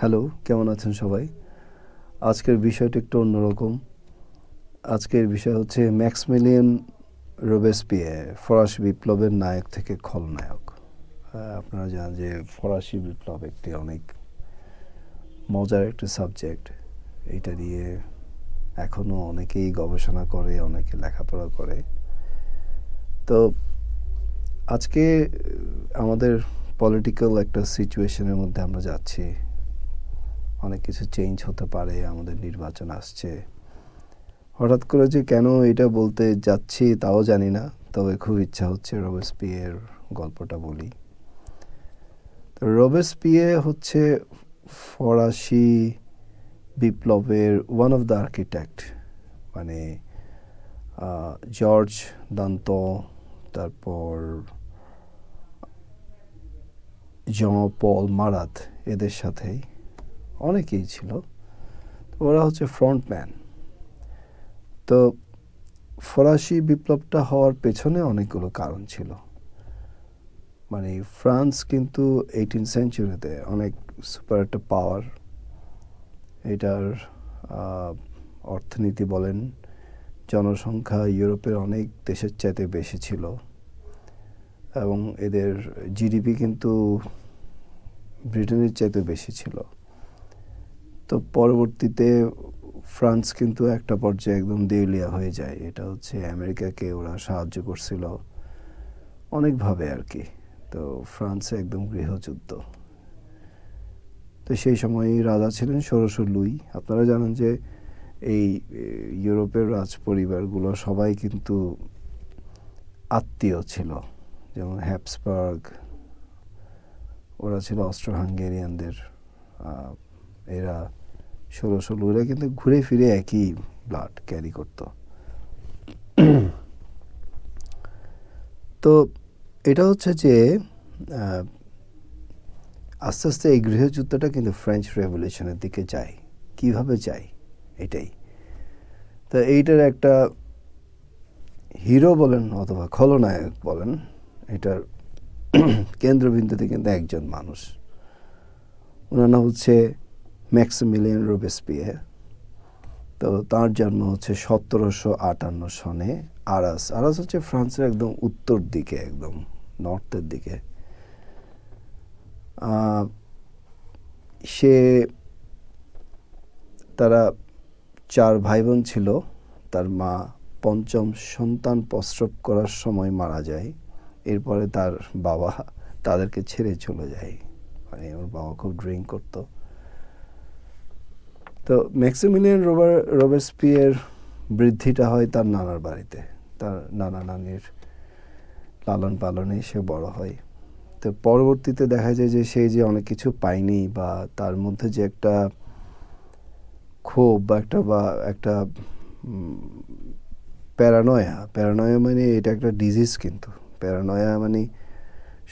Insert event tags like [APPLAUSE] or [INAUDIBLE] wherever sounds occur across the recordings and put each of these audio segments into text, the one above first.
Hello, কেমন আছেন সবাই? আজকের বিষয়টা একটু অন্যরকম। আজকের বিষয় হচ্ছে ম্যাক্সমিলিয়ান রোবেসপিয়ে ফরাসি বিপ্লবের নায়ক থেকে খলনায়ক। আপনারা জানেন যে ফরাসি বিপ্লব একটি অনেক মজার একটি সাবজেক্ট। এইটা নিয়ে এখনও অনেকেই গবেষণা করে, অনেকে লেখাপড়া করে। তো আজকে আমাদের পলিটিক্যাল একটা সিচুয়েশনের মধ্যে আমরা যাচ্ছি। অনেক কিছু চেঞ্জ হতে পারে, আমাদের নির্বাচন আসছে। হঠাৎ করে যে কেন এটা বলতে যাচ্ছি তাও জানি না, তবে খুব ইচ্ছা হচ্ছে রবেসপিয়ের গল্পটা বলি। তো রবেসপিয়ে হচ্ছে ফরাসি বিপ্লবের ওয়ান অফ দ্য আর্কিটেক্ট মানে জর্জ দান্ত তারপর জন পল মারাত এদের সাথেই। অনেকেই ছিল, তো ওরা হচ্ছে ফ্রন্টম্যান তো ফরাসি বিপ্লবটা হওয়ার পেছনে অনেকগুলো কারণ ছিল। মানে ফ্রান্স কিন্তু এইটিন সেঞ্চুরিতে অনেক সুপার একটা পাওয়ার এটার অর্থনীতি বলেন, জনসংখ্যা ইউরোপের অনেক দেশের চাইতে বেশি ছিল। এবং এদের জিডিপি কিন্তু ব্রিটেনের চাইতে বেশি ছিল। তো পরবর্তীতে ফ্রান্স কিন্তু একটা পর্যায়ে একদম দেউলিয়া হয়ে যায়। এটা হচ্ছে আমেরিকাকে ওরা সাহায্য করছিল অনেকভাবে আর কি। তো ফ্রান্সে একদম গৃহযুদ্ধ। তো সেই সময় রাজা ছিলেন ষোড়শ লুই। আপনারা জানেন যে এই ইউরোপের রাজ পরিবারগুলো সবাই কিন্তু আত্মীয় ছিল। যেমন হ্যাপসবার্গ, ওরা ছিল অস্ট্রো হাঙ্গেরিয়ানদের এরা ষোলো ষোলো, এরা কিন্তু ঘুরে ফিরে একই ব্লাড ক্যারি করতো। তো এটা হচ্ছে যে আস্তে আস্তে এই গৃহযুদ্ধটা কিন্তু ফ্রেঞ্চ রেভলিউশনের দিকে যায়। কীভাবে যায়? এটাই। তো এইটার একটা হিরো বলেন অথবা খলনায়ক বলেন, এটার কেন্দ্রবিন্দুতে কিন্তু একজন মানুষ। ওনার নাম হচ্ছে ম্যাক্সিমিলিয়ান রোবেসপিয়ে তো তার জন্ম হচ্ছে সতেরোশো আটান্ন সনে আরাস। আরাস হচ্ছে ফ্রান্সের একদম উত্তর দিকে, একদম নর্থের দিকে। সে তারা চার ভাই বোন ছিল। তার মা পঞ্চম সন্তান প্রস্রব করার সময় মারা যায়। এরপরে তার বাবা তাদেরকে ছেড়ে চলে যায়। মানে ওর বাবা খুব ড্রিঙ্ক করতো। তো ম্যাক্সিমিলিয়ান রোবার রোবেসপিয়ের বৃদ্ধিটা হয় তার নানার বাড়িতে। তার নানা নানির লালন পালনে সে বড় হয়। তো পরবর্তীতে দেখা যায় যে সে যে অনেক কিছু পায়নি বা তার মধ্যে যে একটা ক্ষোভ বা একটা বা একটা প্যারানয়া। প্যারানয়া মানে এটা একটা ডিজিজ কিন্তু। প্যারানয়া মানে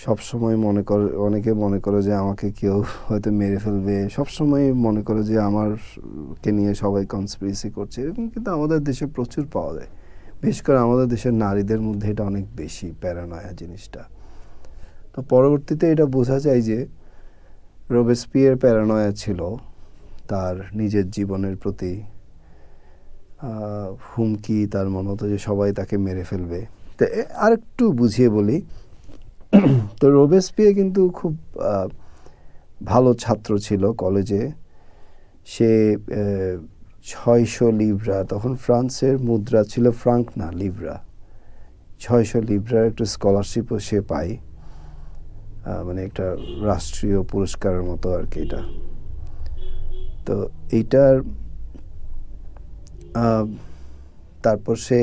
সব সময় মনে করে, অনেকে মনে করে যে আমাকে কেউ হয়তো মেরে ফেলবে। সব সময় মনে করে যে আমার কে নিয়ে সবাই কনস্পিরেসি করছে। এরকম কিন্তু আমাদের দেশে প্রচুর পাওয়া যায়। বিশেষ করে আমাদের দেশের নারীদের মধ্যে এটা অনেক বেশি প্যারানয়া জিনিসটা। তো পরবর্তীতে এটা বোঝা যায় যে রোবেসপিয়ের প্যারানয়া ছিল তার নিজের জীবনের প্রতি হুমকি, তার মনে হতো যে সবাই তাকে মেরে ফেলবে। তো আরেকটু বুঝিয়ে বলি [CLEARS THROAT] তো রোবেসপিয়ে কিন্তু খুব ভালো ছাত্র ছিল কলেজে। সে ছয়শো লিভরা, তখন ফ্রান্সের মুদ্রা ছিল ফ্রাঙ্ক না, লিভরা। ছয়শো লিভরার একটা স্কলারশিপও সে পায়। মানে একটা রাষ্ট্রীয় পুরস্কারের মতো আর কি এটা। তো এইটার তারপর সে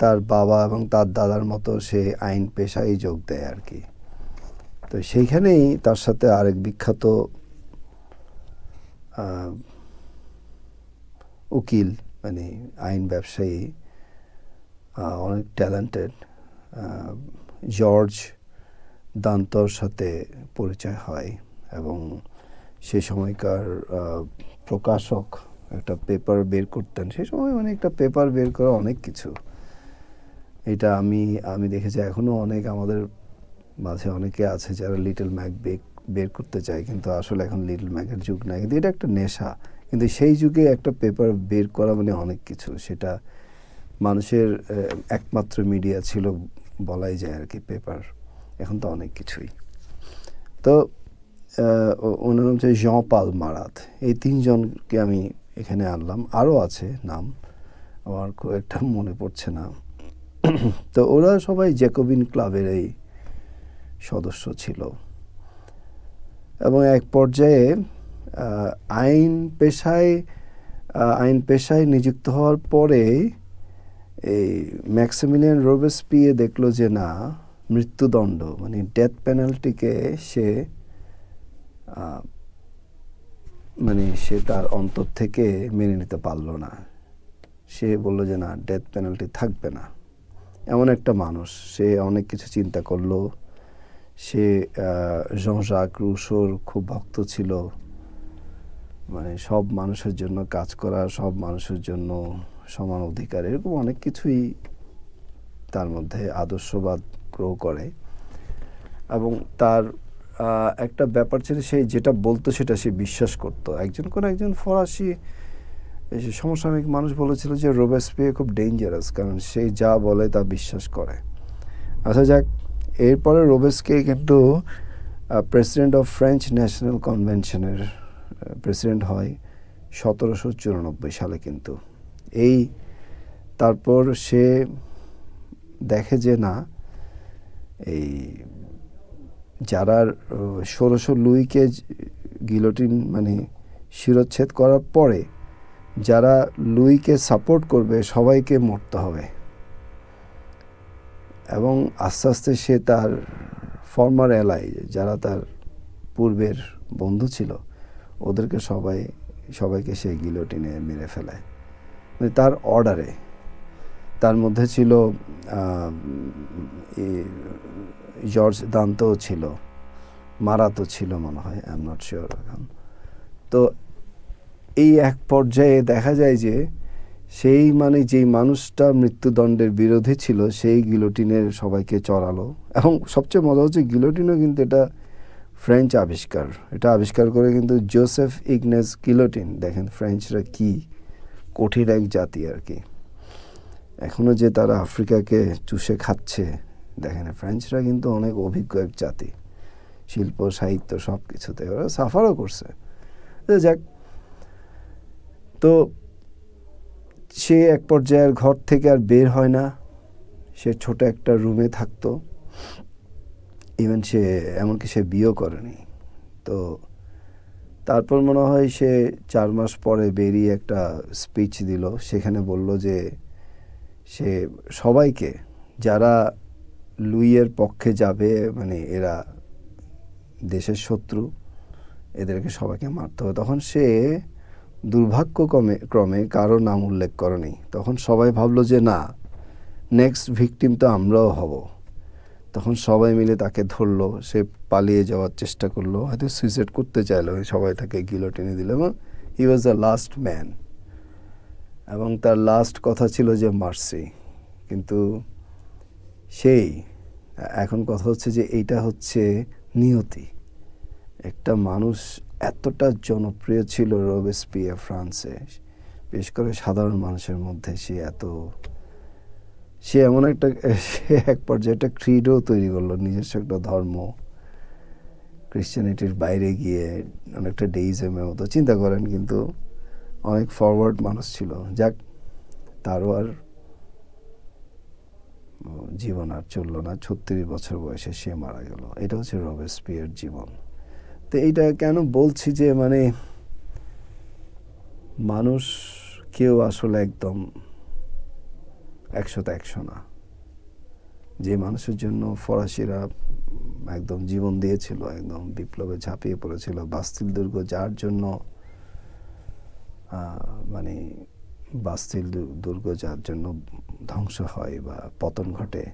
তার বাবা এবং তার দাদার মতো সে আইন পেশায় যোগ দেয় আর কি। তো সেইখানেই তার সাথে আরেক বিখ্যাত উকিল মানে আইন ব্যবসায়ী অনেক ট্যালেন্টেড জর্জ দান্তর সাথে পরিচয় হয় এবং সে সময়কার প্রকাশক একটা পেপার বের করতেন। সে সময় মানে একটা পেপার বের করা অনেক কিছু। এটা আমি আমি দেখেছি। এখনও অনেক আমাদের মাঝে অনেকে আছে যারা লিটল ম্যাক বেক, বের করতে চায়, কিন্তু আসলে এখন লিটল ম্যাগের যুগ না কিন্তু এটা একটা নেশা। কিন্তু সেই যুগে একটা পেপার বের করা মানে অনেক কিছু। সেটা মানুষের একমাত্র মিডিয়া ছিল বলাই যায় আর কি পেপার এখন তো অনেক কিছুই। তো ওনার নাম হচ্ছে জঁ পাল মারাত এই তিনজনকে আমি এখানে আনলাম। আরও আছে নাম। আমার খুব একটা মনে পড়ছে না। [COUGHS] তো ওরা সবাই জ্যাকোবিন ক্লাবের এই সদস্য ছিল। এবং এক পর্যায়ে আইন পেশায় আইন পেশায় নিযুক্ত হওয়ার পরে এই ম্যাক্সিমিলিয়ান রোবেসপিয়ে দেখল যে না, মৃত্যুদণ্ড মানে ডেথ পেনাল্টিকে সে মানে সে তার অন্তর থেকে মেনে নিতে পারল না। সে বলল যে না, ডেথ পেনাল্টি থাকবে না। এমন একটা মানুষ, সে অনেক কিছু চিন্তা করল। সে জংজাক রুশোর খুব ভক্ত ছিল। মানে সব মানুষের জন্য কাজ করা, সব মানুষের জন্য সমান অধিকার, এরকম অনেক কিছুই তার মধ্যে আদর্শবাদ গ্রো করে। এবং তার একটা ব্যাপার ছিল সে যেটা বলতো সেটা সে বিশ্বাস করত। একজন কোন একজন ফরাসি সমসাময়িক মানুষ বলেছিল যে রোবেসপিয়ে খুব ডেঞ্জারাস কারণ সে যা বলে তা বিশ্বাস করে। আচ্ছা যাক, এরপরে রোবেসকে কিন্তু প্রেসিডেন্ট অফ ফ্রেঞ্চ ন্যাশনাল কনভেনশনের প্রেসিডেন্ট হয় সতেরোশো চুরানব্বই সালে কিন্তু। এই, তারপর সে দেখে যে না, এই যারা ষোলোশো লুইকে গিলোটিন মানে শিরোচ্ছেদ করার পরে যারা লুইকে সাপোর্ট করবে, সবাইকে মরতে হবে। এবং আস্তে আস্তে সে তার ফর্মার এলাই যারা তার পূর্বের বন্ধু ছিল, ওদেরকে সবাই, সবাইকে সে গিলোটিনে মেরে ফেলায় মানে তার অর্ডারে তার মধ্যে ছিল জর্জ দান্তও ছিল মারাতো ছিল মনে হয় আই এম নট শিওর এখন। তো এই এক পর্যায়ে দেখা যায় যে সেই মানে যেই মানুষটা মৃত্যুদণ্ডের বিরোধী ছিল, সেই গিলোটিনের সবাইকে চড়ালো। এবং সবচেয়ে মজা হচ্ছে গিলোটিনও কিন্তু এটা ফ্রেঞ্চ আবিষ্কার। এটা আবিষ্কার করে কিন্তু জোসেফ ইগনেস গিলোটিন দেখেন ফ্রেঞ্চরা কি কঠিন এক জাতি আর কি। এখনও যে তারা আফ্রিকাকে চুষে খাচ্ছে, দেখেন ফ্রেঞ্চরা কিন্তু অনেক অভিজ্ঞ এক জাতি। শিল্প, সাহিত্য সব কিছুতে ওরা সাফারও করছে। যাক সে এক পর্যায়ের ঘর থেকে আর বের হয় না। সে ছোট একটা রুমে থাকতো। ইভেন সে, এমনকি সে বিয়েও করেনি। তো তারপর মনে হয় সে চার মাস পরে বেরিয়ে একটা স্পিচ দিল। সেখানে বলল যে, সে সবাইকে, যারা লুইয়ের পক্ষে যাবে মানে এরা দেশের শত্রু, এদেরকে সবাইকে মারতে হবে। তখন সে দুর্ভাগ্যক্রমে, ক্রমে কারও নাম উল্লেখ করেনি। তখন সবাই ভাবলো যে না নেক্সট ভিকটিম তো আমরাও হব। তখন সবাই মিলে তাকে ধরলো, সে পালিয়ে যাওয়ার চেষ্টা করল, হয়তো সুইসাইড করতে চাইলো, সবাই তাকে গিলোটিনে দিল এবং he was the last man এবং তার লাস্ট কথা ছিল যে মার্সি, কিন্তু সেই, এখন কথা হচ্ছে যে এইটা হচ্ছে নিয়তি। একটা মানুষ এতটা জনপ্রিয় ছিল রোবেসপিয়া ফ্রান্সে, বিশেষ করে সাধারণ মানুষের মধ্যে সে এত, সে এমন একটা, সে এক পর্যায়ে একটা ক্রিডও তৈরি করল, নিজস্ব একটা ধর্ম ক্রিশ্চিয়ানিটির বাইরে গিয়ে অনেকটা ডেইজমের মতো, চিন্তা করেন কিন্তু অনেক ফরওয়ার্ড মানুষ ছিল। যাক, তারও আর জীবন আর চলল না, ছত্রিশ বছর বয়সে সে মারা গেল। এটা হচ্ছে রবেসপিয়ার জীবন। তো এইটা কেন বলছি যে মানে মানুষ কেউ আসলে একদম একশোতে একশো না। যে মানুষের জন্য ফরাসিরা একদম জীবন দিয়েছিল, একদম বিপ্লবে ঝাঁপিয়ে পড়েছিল, বাস্তিল দুর্গ যার জন্য মানে বাস্তিল দুর্গ যার জন্য ধ্বংস হয় বা পতন ঘটে,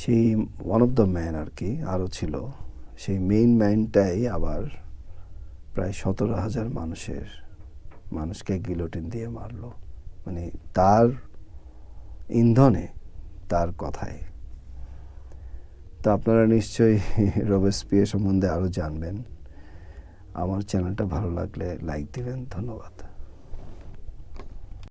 সেই ওয়ান অফ দ্য ম্যান আর কি, আরও ছিল। সেই মেইন ম্যানটাই আবার প্রায় সতেরো হাজার মানুষের মানুষকে গিলোটিন দিয়ে মারলো। মানে তার ইন্ধনে তার কথায়। তো আপনারা নিশ্চয়ই রবেসপিয়ার সম্বন্ধে আরও জানবেন। আমার চ্যানেলটা ভালো লাগলে লাইক দিবেন। ধন্যবাদ।